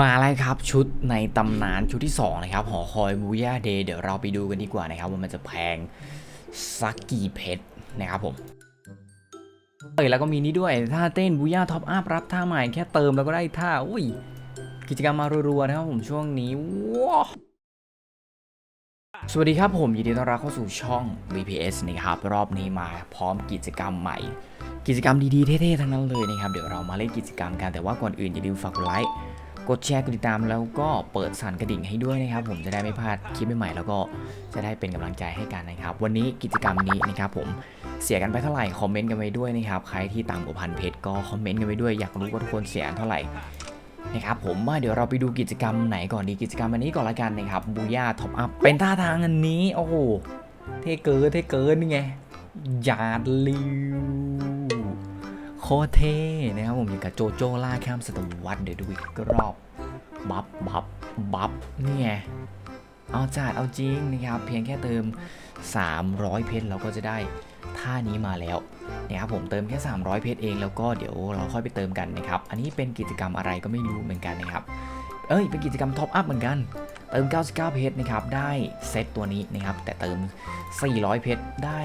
มาแล้วครับชุดในตำนานชุดที่2นะครับหอคอยบูย่าเดย์เดี๋ยวเราไปดูกันดีกว่านะครับว่ามันจะแพงสักกี่เพชรนะครับผมเอ้ยแล้วก็มีนี่ด้วยท่าเต้นบูย่าท็อปอัพรับท่าใหม่แค่เติมแล้วก็ได้ท่าอุ้ยกิจกรรมมารัวๆนะครับผมช่วงนี้ว้าสวัสดีครับผมยินดีต้อนรับเข้าสู่ช่อง VPS นะครับรอบนี้มาพร้อมกิจกรรมใหม่กิจกรรมดีๆเท่ๆทั้งนั้นเลยนะครับเดี๋ยวเรามาเล่นกิจกรรมกันแต่ว่าก่อนอื่นอย่าลืมฝากกดไลค์ กดแชร์กดติดตามแล้วก็เปิดสั่นกระดิ่งให้ด้วยนะครับ ผมจะได้ไม่พลาดคลิปใหม่ๆแล้วก็จะได้เป็นกำลังใจให้กันนะครับ วันนี้กิจกรรมนี้นะครับผมเสียกันไปเท่าไหร่คอมเมนต์กันไว้ด้วยนะครับใครที่ต่ำกว่าพันเพชรก็คอมเมนต์กันไว้ด้วยอยากรู้ว่าทุกคนเสียเท่าไหร่นะครับผมว่าเดี๋ยวเราไปดูกิจกรรมไหนก่อนดีกิจกรรมอันนี้ก่อนละกันนะครับบูย่าท็อปอัพเป็นท่าทางอันนี้โอ้โหเท่เกินเท่เกินนี่ไงหยาดลิว โคตรเท่นะครับผมอย่างกับโจโจ้ล่าข้ามศตวรรษเดี๋ยวดูอีกรอบ บัฟบัฟบัฟนี่ไงเอาจัดเอาจริงนะครับ เพียงแค่เติม 300 เพชรเราก็จะได้ท่านี้มาแล้วนะครับผมเติมแค่ 300 เพชรเองแล้วก็เดี๋ยวเราค่อยไปเติมกันนะครับ อันนี้เป็นกิจกรรมอะไรก็ไม่รู้เหมือนกันนะครับ เอ้ยเป็นกิจกรรมท็อปอัพเหมือนกันเติม 99 เพชรนะครับ ได้เซตตัวนี้นะครับ แต่เติม 400 เพชรได้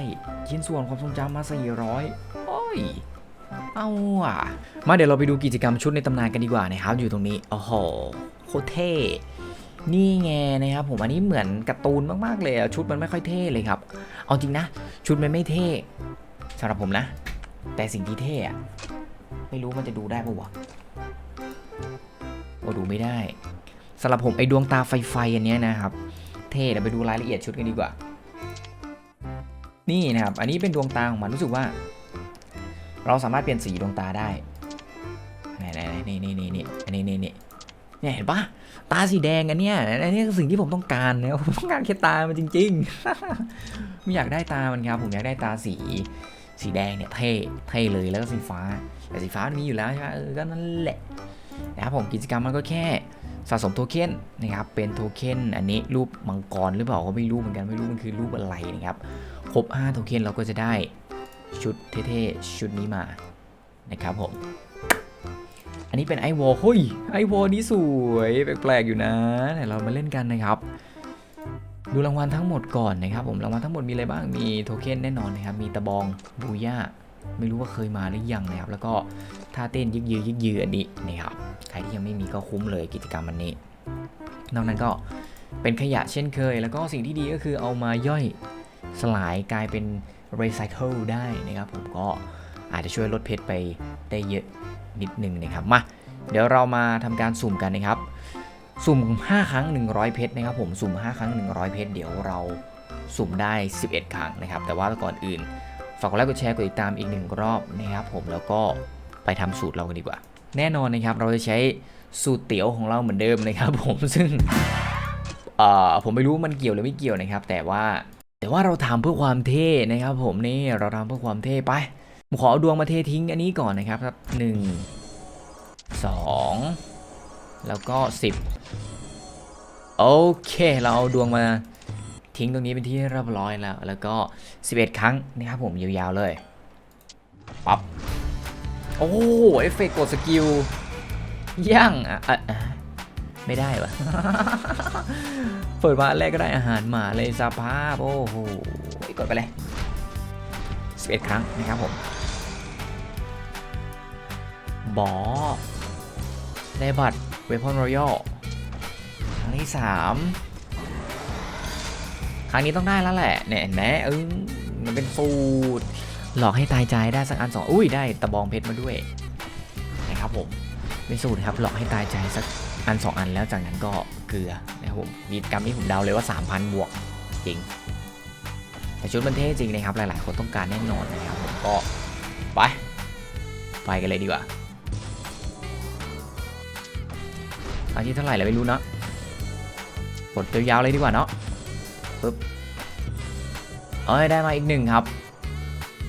ชิ้นส่วนความทรงจำมา 400 โอ้ย เอาอะ มาเดี๋ยวเราไปดูกิจกรรมชุดในตำนานกันดีกว่านะครับ อยู่ตรงนี้โอ้โหโคตรเท่นี่ไงนะครับผมอันนี้เหมือนการ์ตูนมากๆเลยชุดมันไม่ค่อยเท่เลยครับ เอาจริงนะ ชุดมันไม่เท่สำหรับผมนะ แต่สิ่งที่เท่อะไม่รู้มันจะดูได้ปะวะโอ้ดูไม่ได้สำหรับผมไอ้ดวงตาไฟไฟอันนี้นะครับ เท่เดี๋ยวไปดูรายละเอียดชุดกันดีกว่า นี่นะครับ อันนี้เป็นดวงตาของมันรู้สึกว่า เราสามารถเปลี่ยนสีดวงตาได้ไหนไหนไหนนี่นี่นี่นี่อันนี้นี่นี่เนี่ยเห็นปะตาสีแดงอันเนี้ยอันนี้คือสิ่งที่ผมต้องการนะผมต้องการแค่ตามันจริงๆไม่อยากได้ตามันครับผมอยากได้ตาสีสีแดงเนี่ยเท่เท่เลยแล้วก็สีฟ้า แต่สีฟ้ามันมีอยู่แล้วใช่ไหมเออก็นั่นแหละนะครับผมกิจกรรมมันก็แค่สะสมโทเค็นนะครับเป็นโทเค็นอันนี้รูปมังกรหรือเปล่าก็ไม่รู้เหมือนกันไม่รู้มันคือรูปอะไรนะครับครบ5โทเค็นเราก็จะได้ ชุดเท่ๆ ชุดนี้มานะครับผม อันนี้เป็นไอวอลเฮ้ยไอวอลนี้สวยแปลกๆอยู่นะแต่เรามาเล่นกันนะครับ ดูรางวัลทั้งหมดก่อนนะครับผมรางวัลทั้งหมดมีอะไรบ้างมีโทเค็นแน่นอนนะครับมีตะบองบูย่าไม่รู้ว่าเคยมาหรือยังนะครับ แล้วก็ท่าเต้นยึกยือยึกยืออันนี้นะครับใครที่ยังไม่มีก็คุ้มเลยกิจกรรมอันนี้ นอกนั้นก็เป็นขยะเช่นเคย แล้วก็สิ่งที่ดีก็คือเอามาย่อยสลายกลายเป็น recycle ได้นะครับผมก็อาจจะช่วยลดเพชรไปได้เยอะนิดนึงนะครับมาเดี๋ยวเรามาทำการสุ่มกันนะครับ สุ่ม 5 ครั้ง 100 เพชรนะครับผมสุ่ม 5 ครั้ง 100 เพชรเดี๋ยวเราสุ่มได้ 11 ครั้งนะครับ แต่ว่าก่อนอื่นฝากกดไลค์กดแชร์กดติดตามอีกหนึ่งรอบนะครับผมแล้วก็ไปทำสูตรเรากันดีกว่า แน่นอนนะครับเราจะใช้สูตรเตี๋ยวของเราเหมือนเดิมนะครับผมซึ่งผมไม่รู้มันเกี่ยวหรือไม่เกี่ยวนะครับ แต่ว่า แต่ว่าเราทำเพื่อความเท่นะครับ ผมนี่เราทำเพื่อความเท่ไปผมขอเอาดวงมาเททิ้งอันนี้ก่อนนะครับครับหนึ่งสองแล้วก็สิบโอเค เราเอาดวงมาทิ้งตรงนี้เป็นที่เรียบร้อยแล้ว แล้วก็11ครั้งนะครับผมยาวๆเลยปั๊บโอ้เอฟเฟกต์กดสกิลย่างอะอะอะ ไม่ได้วะเปิดมาแรกก็ได้อาหารหมาเลยสภาพโอ้โหกดไปเลย11 ครั้งนะครับผมบอได้บัตรเวพอนรอยัลครั้งที่ 3 ครั้งนี้ต้องได้แล้วแหละเนี่ยเห็นไหมเออมันเป็นสูตรหลอกให้ตายใจได้สักอันสองอุ้ยได้ตะบองเพชรมาด้วยนะครับผมเป็นสูตรครับหลอกให้ตายใจสักอัน 2 อันแล้วจากนั้นก็เกลือนะครับผมมีกรรมนี้ผมเดาเลยว่า 3,000 บวกจริง แต่ชุดมันเท่จริงนะครับ หลาย ๆ คนต้องการแน่นอนนะครับผมก็ไป ไปกันเลยดีกว่าอันที่เท่าไหร่แล้วไม่รู้เนาะกดยาวๆเลยดีกว่าเนาะปึ๊บเอ้ยได้มาอีกหนึ่งครับ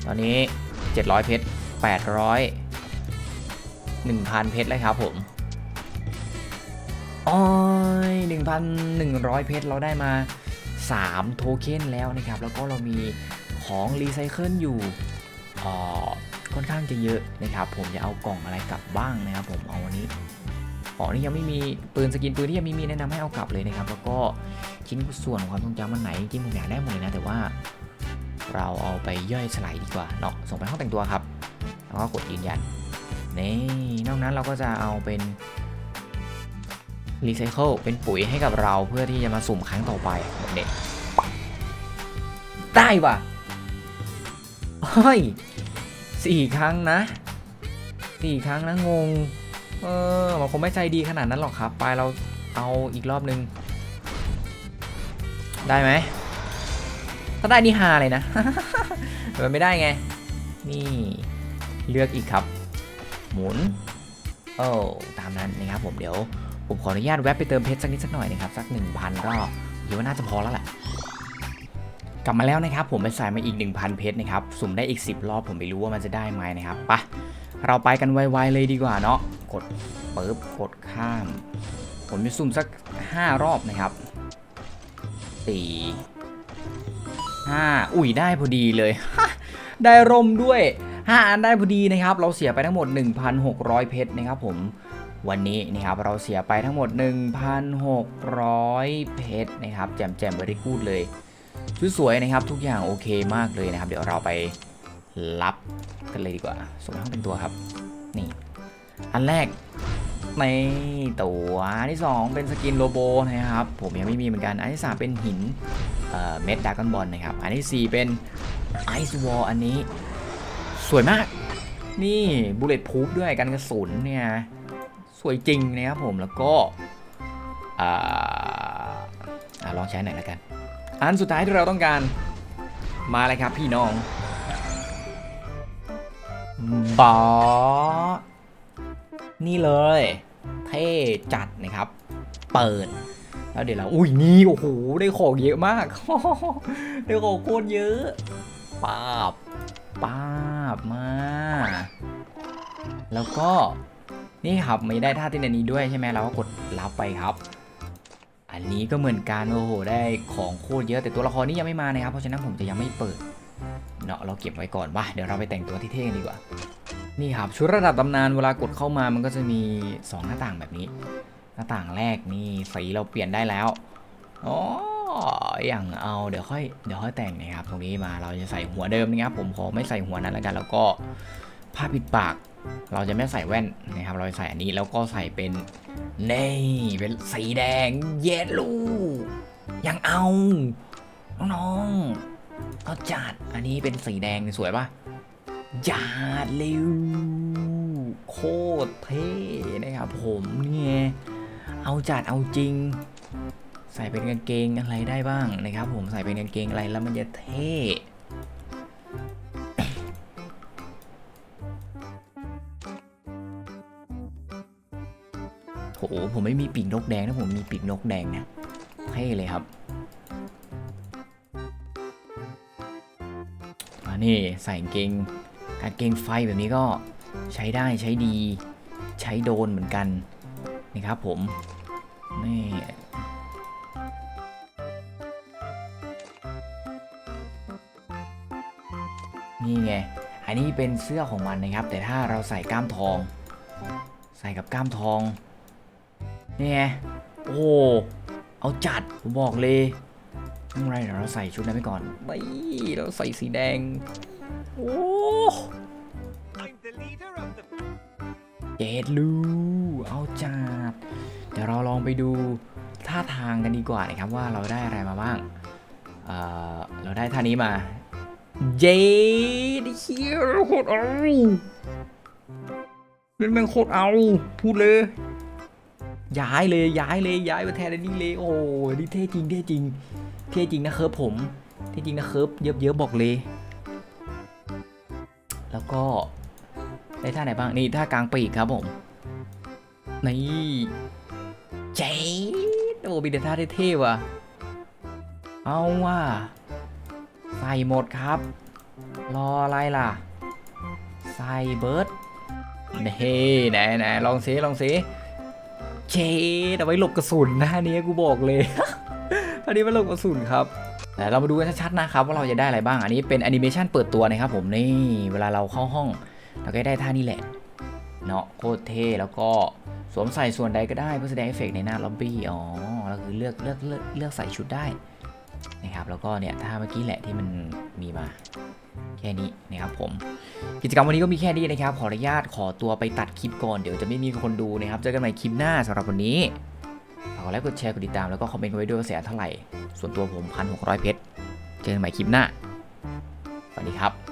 ตอนนี้ 700 เพชร800 1,000 เพชรเลยครับผม โอ้ย1,100 เพชรเราได้มา 3 โทเค็นแล้วนะครับ แล้วก็เรามีของรีไซเคิลอยู่ค่อนข้างจะเยอะนะครับ ผมจะเอากล่องอะไรกลับบ้างนะครับ ผมเอาวันนี้ของที่ยังไม่มีปืนสกินปืนที่ยังไม่มีแนะนำให้เอากลับเลยนะครับ แล้วก็ชิ้นส่วนของความทรงจำมันไหนจริงผมอยากได้หมดเลยนะ แต่ว่าเราเอาไปย่อยสลายดีกว่าเนาะส่งไปห้องแต่งตัวครับ แล้วก็กดยืนยันนี่นอกนั้นเราก็จะเอาเป็น รีไซเคิลเป็นปุ๋ยให้กับเราเพื่อที่จะมาสุ่มครั้งต่อไปแบบนี้ได้ว่ะเฮ้ยสี่ครั้งนะสี่ครั้งนะงง เออมันคงไม่ใจดีขนาดนั้นหรอกครับ ไปเราเอาอีกรอบนึง ได้ไหมถ้าได้นี่ฮาเลยนะแต่มันไม่ได้ไง นี่เลือกอีกครับ หมุน โอ้ตามนั้นนะครับผมเดี๋ยว ผมขออนุญาตแวะไปเติมเพชรสักนิดสักหน่อยนะครับสัก 1,000 ก็คิดว่าน่าจะพอแล้วแหละกลับมาแล้วนะครับ ผมไปใส่มาอีก 1,000 เพชรนะครับสุ่มได้อีก 10 รอบผมไม่รู้ว่ามันจะได้ไหมนะครับปะเราไปกันไวๆเลยดีกว่าเนาะกดปึ๊บกดข้าม ผมจะสุ่มสัก 5 รอบนะครับสี่ห้าอุ้ยได้พอดีเลย ได้ร่มด้วย 5 อันได้พอดีนะครับ เราเสียไปทั้งหมด 1,600 เพชรนะครับผม วันนี้นะครับเราเสียไปทั้งหมด 1,600 เพชรนะครับ แจมแจมบริกูดเลยชุดสวยนะครับทุกอย่างโอเคมากเลยนะครับ เดี๋ยวเราไปรับกันเลยดีกว่าส่งห้งเป็นตัวครับ นี่ อันแรกในตัวอันที่ 2 เป็นสกินโลโบนะครับ ผมยังไม่มีเหมือนกัน อันที่ 3 เป็นหินเอ่อเม็ดดากอนบอลนะครับ อันทีสี่ 4 เป็นไอซ์วอลอันนี้ สวยมาก นี่บุลเลตพูฟด้วยกันกระสุนเนี่ย สวยจริงนะครับผมแล้วก็อ่าลองใช้หน่อยแล้วกัน อันสุดท้ายที่เราต้องการมาเลยครับพี่น้องบอนี่เลย เท่จัดนะครับ เปิด แล้วเดี๋ยวเราอุ้ยนี่โอ้โหได้ของเยอะมาก ได้ของโคตรเยอะป้าบป้าบมา แล้วก็ นี่ครับไม่ได้ท่าเต้นอันนี้ด้วยใช่ไหมเราก็กดรับไปครับ อันนี้ก็เหมือนกันโอ้โหได้ของโคตรเยอะแต่ตัวละครนี้ยังไม่มานะครับเพราะฉะนั้นผมจะยังไม่เปิดเนาะเราเก็บไว้ก่อนว่าเดี๋ยวเราไปแต่งตัวที่เท่กันดีกว่า นี่ครับชุดระดับตำนานเวลากดเข้ามามันก็จะมี 2 หน้าต่างแบบนี้ หน้าต่างแรกนี่สีเราเปลี่ยนได้แล้วอ๋ออย่างเอาเดี๋ยวค่อยเดี๋ยวค่อยแต่งนะครับตรงนี้มาเราจะใส่หัวเดิมนะครับผมขอไม่ใส่หัวนั้นแล้วกัน แล้วก็ผ้าปิดปาก เราจะไม่ใส่แว่นนะครับ เราใส่อันนี้แล้วก็ใส่เป็นนี่เป็นสีแดงเยลลูยังเอาน้องๆเอาจัดอันนี้เป็นสีแดงสวยปะจัดเร็วโคตรเท่นะครับผมเนี่ยเอาจัดเอาจริง ใส่เป็นกางเกงอะไรได้บ้างนะครับ ผมใส่เป็นกางเกงอะไรแล้วมันจะเท่ โหผมไม่มีปีกนกแดงนะผมมีปีกนกแดงเนี่ยเท่เลยครับอันนี้ใส่เกงกางเกงไฟแบบนี้ก็ใช้ได้ใช้ดี ใช้โดนเหมือนกันนะครับผมนี่นี่ไง อันนี้เป็นเสื้อของมันนะครับ แต่ถ้าเราใส่กล้ามทอง ใส่กับกล้ามทอง นี่ไง โอ้ เอาจัด ผมบอกเลยไม่เป็นไรเดี๋ยวเราใส่ชุดนั้นไปก่อนไม่เราใส่สีแดง โอ้เจดลูเอาจัด เดี๋ยวเราลองไปดูท่าทางกันดีกว่านะครับว่าเราได้อะไรมาบ้าง เออเราได้ท่านี้มา เจดเฮียโคตรเอาเล่นแม่งโคตรเอา พูดเลย ย้ายเลยย้ายเลยย้ายมาแทนอันนี้เลยโอ้นี่เท่จริงเท่จริงเท่จริงนะครับผมเท่จริงนะครับเยอะเยอะๆบอกเลย แล้วก็ได้ท่าไหนบ้างนี่ท่ากลางปีกครับผมนี่เจ๊ดโอ้มีแต่ท่าเท่ๆว่ะเอาว่ะใส่หมดครับ รออะไรล่ะ ใส่เบิร์ดเฮ้ไหนไหนลองสิลองสิ เชเอาไว้หลบกระสุนนะอันนี้กูบอกเลยอันนี้ไปหลบกระสุนครับแต่เรามาดูกันชัดๆนะครับว่าเราจะได้อะไรบ้าง อันนี้เป็นแอนิเมชันเปิดตัวนะครับผมนี่เวลาเราเข้าห้อง เราก็ได้ท่านี้แหละเนาะโคตรเท่แล้วก็สวมใส่ส่วนใดก็ได้เพื่อแสดงเอฟเฟกต์ในหน้าล็อบบี้อ๋อเราคือเลือกเลือกเลือกเลือกใส่ชุดได้ นะครับแล้วก็เนี่ยถ้าเมื่อกี้แหละที่มันมีมาแค่นี้นะครับผม กิจกรรมวันนี้ก็มีแค่นี้นะครับ ขออนุญาตขอตัวไปตัดคลิปก่อนเดี๋ยวจะไม่มีคนดูนะครับ เจอกันใหม่คลิปหน้าสำหรับวันนี้ฝากกดไลค์กดแชร์กดติดตามแล้วก็คอมเมนต์ไว้ด้วยว่าเสียเท่าไหร่ ส่วนตัวผมพันหกร้อยเพชรเจอกันใหม่คลิปหน้าสวัสดีครับ